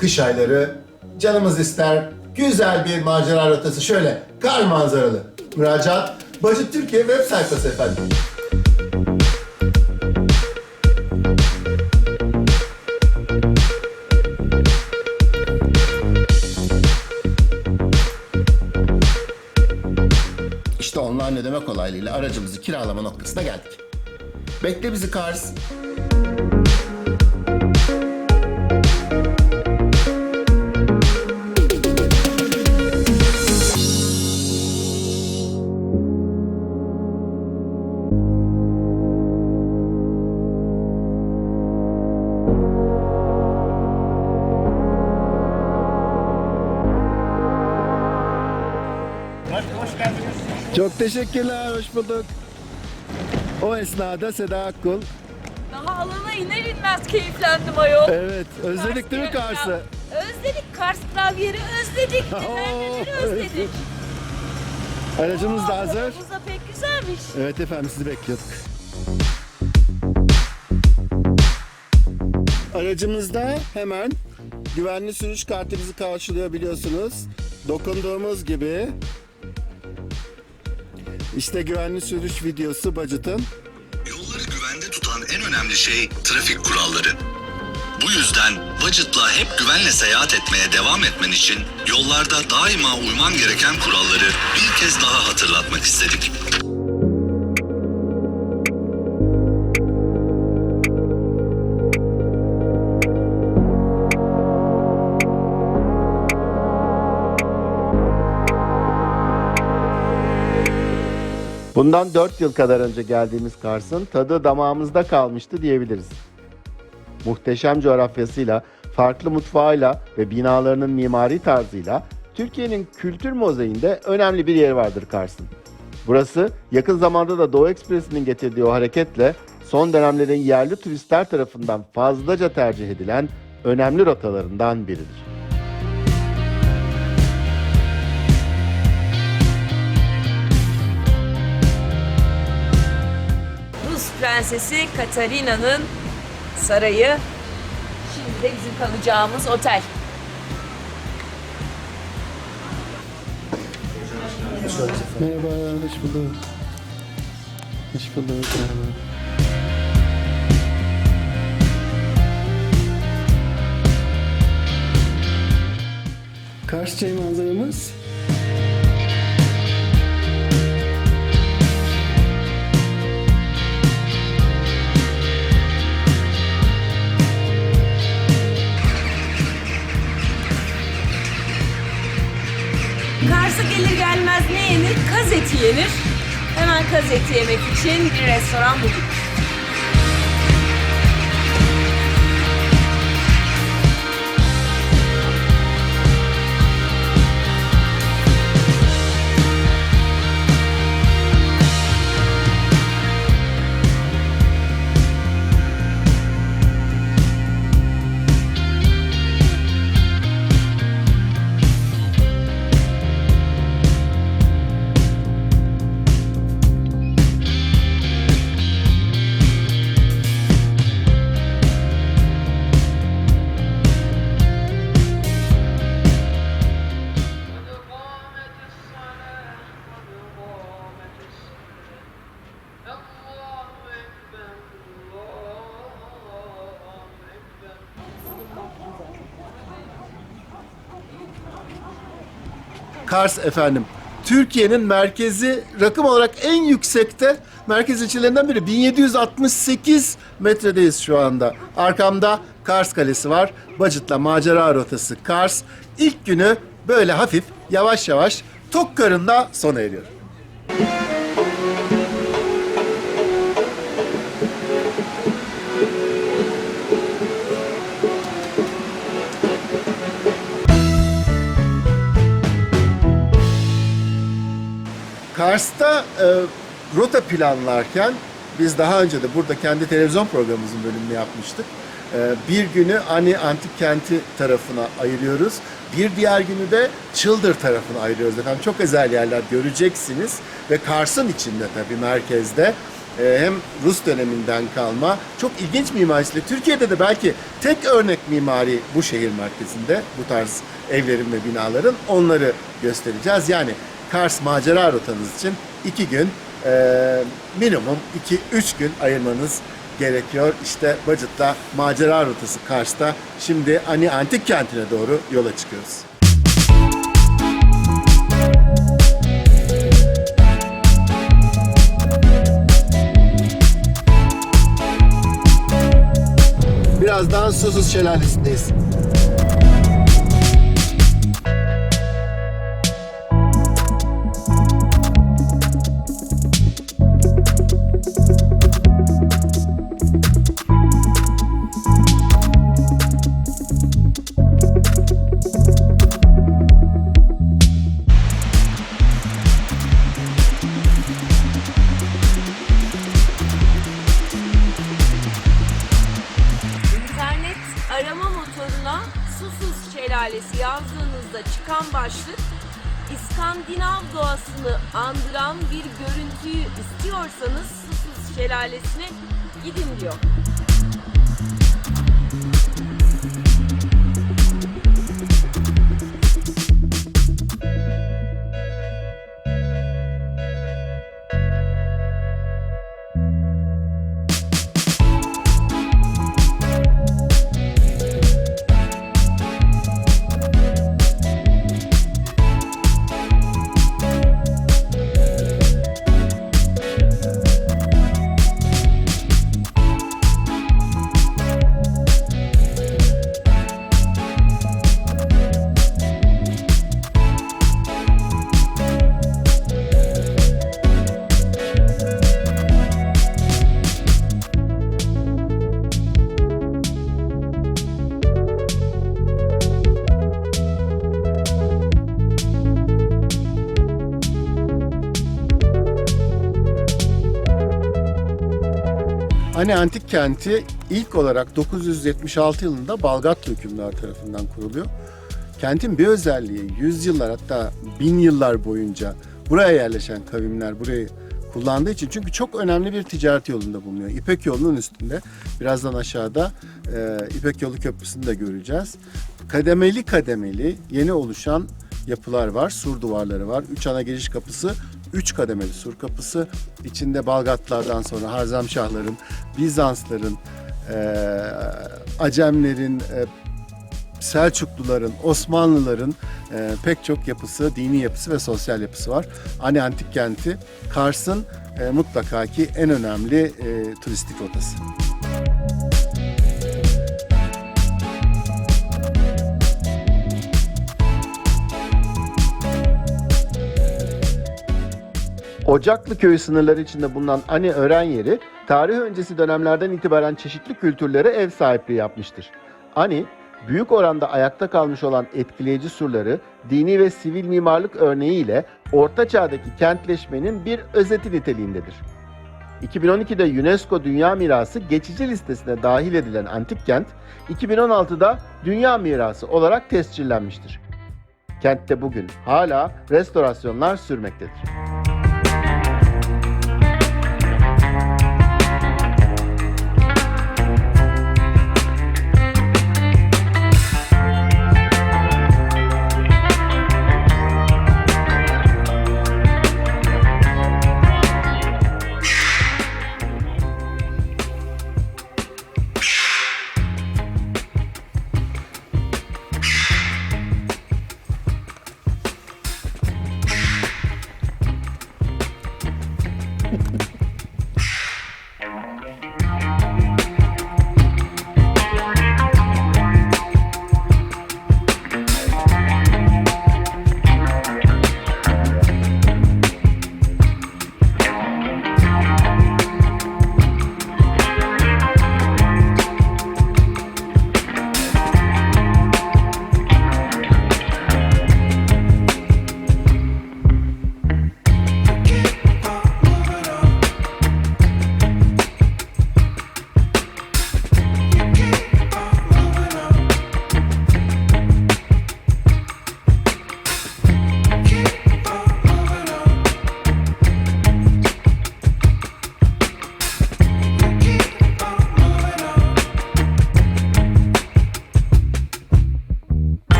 kış ayları canımız ister güzel bir macera rotası şöyle kar manzaralı. Müracaat Bacı Türkiye web sayfası efendim. İşte online ödeme kolaylığıyla aracımızı kiralama noktasına geldik. Bekle bizi Kars. Teşekkürler, hoş bulduk. O esnada Seda Akkul. Daha alana iner inmez keyiflendim ayol. Evet, özledik değil mi Kars Kars'ı? Özledik Kars Gravyer'i özledik. Evet. özledik. Aracımız da hazır. arabamız da pek güzelmiş. Evet efendim, sizi bekliyorduk. Aracımızda hemen güvenli sürüş kartı bizi karşılıyor biliyorsunuz. Dokunduğumuz gibi işte güvenli sürüş videosu Bacıt'ın. Yolları güvende tutan en önemli şey trafik kuralları. Bu yüzden Budget'la hep güvenle seyahat etmeye devam etmen için yollarda daima uyman gereken kuralları bir kez daha hatırlatmak istedik. Bundan 4 yıl kadar önce geldiğimiz Kars'ın tadı damağımızda kalmıştı diyebiliriz. Muhteşem coğrafyasıyla, farklı mutfağıyla ve binalarının mimari tarzıyla Türkiye'nin kültür mozaiğinde önemli bir yeri vardır Kars'ın. Burası yakın zamanda da Doğu Ekspresi'nin getirdiği o hareketle son dönemlerin yerli turistler tarafından fazlaca tercih edilen önemli rotalarından biridir. Prensesi Katarina'nın sarayı. Şimdi de bizim kalacağımız otel. Merhaba, hoş bulduk. Hoş bulduk. Merhaba. Kars çayı manzaramız. Ne yenir? Kaz eti yenir. Hemen kaz eti yemek için bir restoran bulduk. Kars efendim. Türkiye'nin merkezi rakım olarak en yüksekte merkez ilçelerinden biri. 1768 metredeyiz şu anda. Arkamda Kars Kalesi var. Bacıt'la macera rotası Kars. İlk günü böyle hafif yavaş yavaş tok karında sona eriyor. Kars'ta e, rota planlarken biz daha önce de burada kendi televizyon programımızın bölümünü yapmıştık. E, bir günü Ani Antik Kenti tarafına ayırıyoruz. Bir diğer günü de Çıldır tarafına ayırıyoruz efendim. Çok özel yerler göreceksiniz ve Kars'ın içinde tabii merkezde e, hem Rus döneminden kalma çok ilginç mimarisiyle. Türkiye'de de belki tek örnek mimari bu şehir merkezinde bu tarz evlerin ve binaların onları göstereceğiz. Yani Kars macera rotanız için iki gün e, minimum 2-3 gün ayırmanız gerekiyor. İşte Bacıt'ta macera rotası Kars'ta. Şimdi Ani Antik Kenti'ne doğru yola çıkıyoruz. Birazdan Susuz Şelalesi'ndeyiz. Başlık İskandinav doğasını andıran bir görüntüyü istiyorsanız Susuz Şelalesi'ne gidin diyor. Ani Antik Kenti ilk olarak 976 yılında Balgatlı hükümdar tarafından kuruluyor. Kentin bir özelliği yüzyıllar hatta bin yıllar boyunca buraya yerleşen kavimler burayı kullandığı için çünkü çok önemli bir ticaret yolunda bulunuyor. İpek yolunun üstünde birazdan aşağıda e, İpek yolu köprüsünü de göreceğiz. Kademeli kademeli yeni oluşan yapılar var. Sur duvarları var. Üç ana giriş kapısı, üç kademeli sur kapısı. İçinde Balgatlardan sonra Harzemşahların, Bizansların, eee, Acemlerin, eee, Selçukluların, Osmanlıların eee, pek çok yapısı, dini yapısı ve sosyal yapısı var. Ani Antik Kenti, Kars'ın eee, mutlaka ki en önemli eee, turistik rotası. Ocaklı köyü sınırları içinde bulunan Ani Ören yeri, tarih öncesi dönemlerden itibaren çeşitli kültürlere ev sahipliği yapmıştır. Ani, büyük oranda ayakta kalmış olan etkileyici surları, dini ve sivil mimarlık örneğiyle Orta Çağ'daki kentleşmenin bir özeti niteliğindedir. 2012'de UNESCO Dünya Mirası geçici listesine dahil edilen antik kent, 2016'da Dünya Mirası olarak tescillenmiştir. Kentte bugün hala restorasyonlar sürmektedir.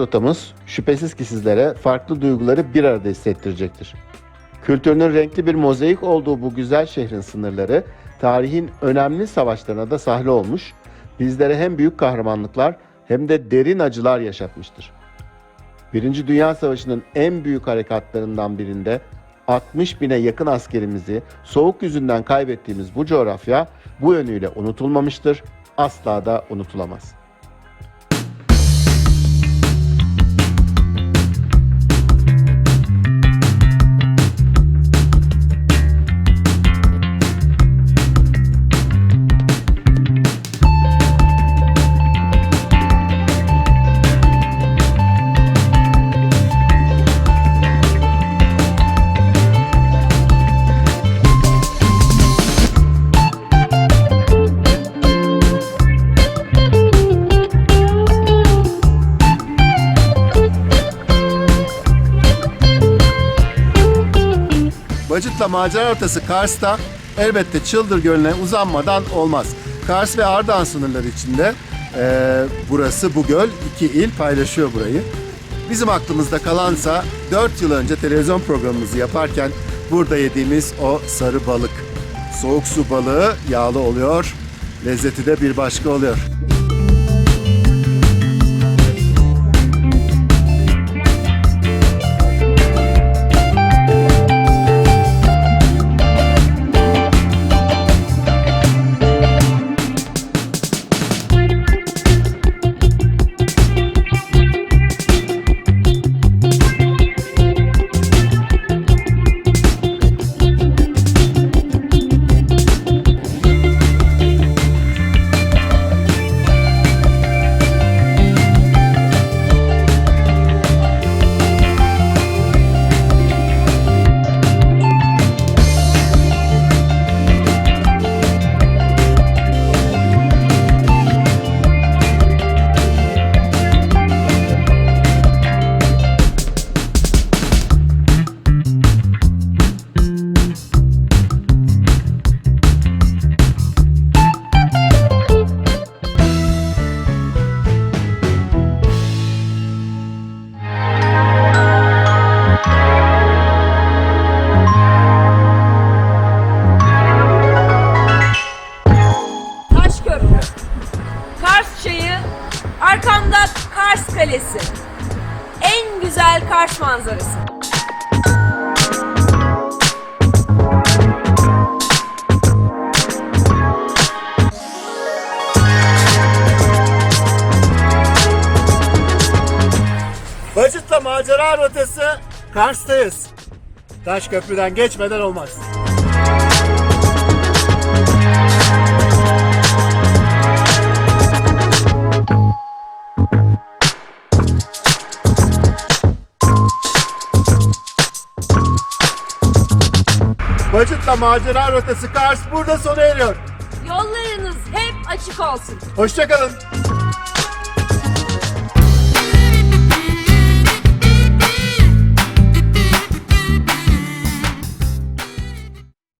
Rotamız şüphesiz ki sizlere farklı duyguları bir arada hissettirecektir. Kültürünün renkli bir mozaik olduğu bu güzel şehrin sınırları tarihin önemli savaşlarına da sahne olmuş, bizlere hem büyük kahramanlıklar hem de derin acılar yaşatmıştır. Birinci Dünya Savaşı'nın en büyük harekatlarından birinde 60 bine yakın askerimizi soğuk yüzünden kaybettiğimiz bu coğrafya bu yönüyle unutulmamıştır, asla da unutulamaz. Bacıt'la macera ortası Kars'ta elbette Çıldır Gölü'ne uzanmadan olmaz. Kars ve Ardahan sınırları içinde eee, burası bu göl. iki il paylaşıyor burayı. Bizim aklımızda kalansa 4 yıl önce televizyon programımızı yaparken burada yediğimiz o sarı balık. Soğuk su balığı yağlı oluyor, lezzeti de bir başka oluyor. Arkamda Kars Kalesi. En güzel Kars manzarası. Bacıt'la macera rotası Kars'tayız. Taş köprüden geçmeden olmaz. Bacıt'la macera rotası Kars burada sona eriyor. Yollarınız hep açık olsun. Hoşçakalın.